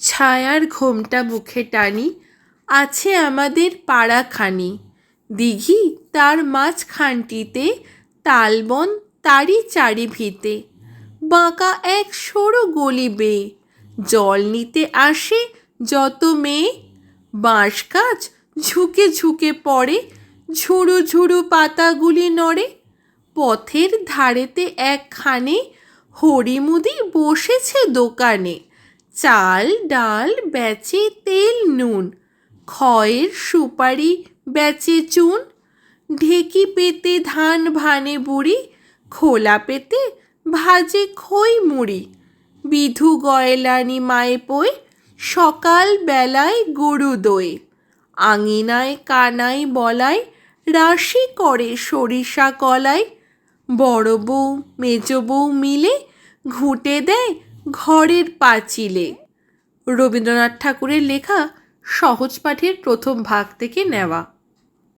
ছায়ার ঘোমটা মুখে টানি, আছে আমাদের পাড়াখানি। দিঘি তার মাঝখানটিতে, তালবন তারই চারিভিতে। বাঁকা এক সরু গলি বেয়ে, জল নিতে আসে যত মেয়ে। বাঁশ গাছ ঝুঁকে ঝুঁকে পড়ে, ঝুড়ু ঝুড়ু পাতাগুলি নড়ে। পথের ধারেতে একখানে হরিমুদি বসেছে দোকানে। চাল, ডাল, বেচে তেল, নুন। খয়ের সুপারি, বেচে চুন। ঢেকি পেতে ধান, ভানে বুড়ি। খোলা পেতে ভাজে খই, মুড়ি। বিধু গয়লানি মায়ে পোয় সকাল বেলায় গরু দোয়ে। আঙিনায় কানাই বলায় রাশি করে সরিষা কলায় বড় বউ, মেজ বউ মিলে ঘুঁটে দেয় ঘরের পাঁচিলে। রবীন্দ্রনাথ ঠাকুরের লেখা সহজ পাঠের প্রথম ভাগ থেকে নেওয়া।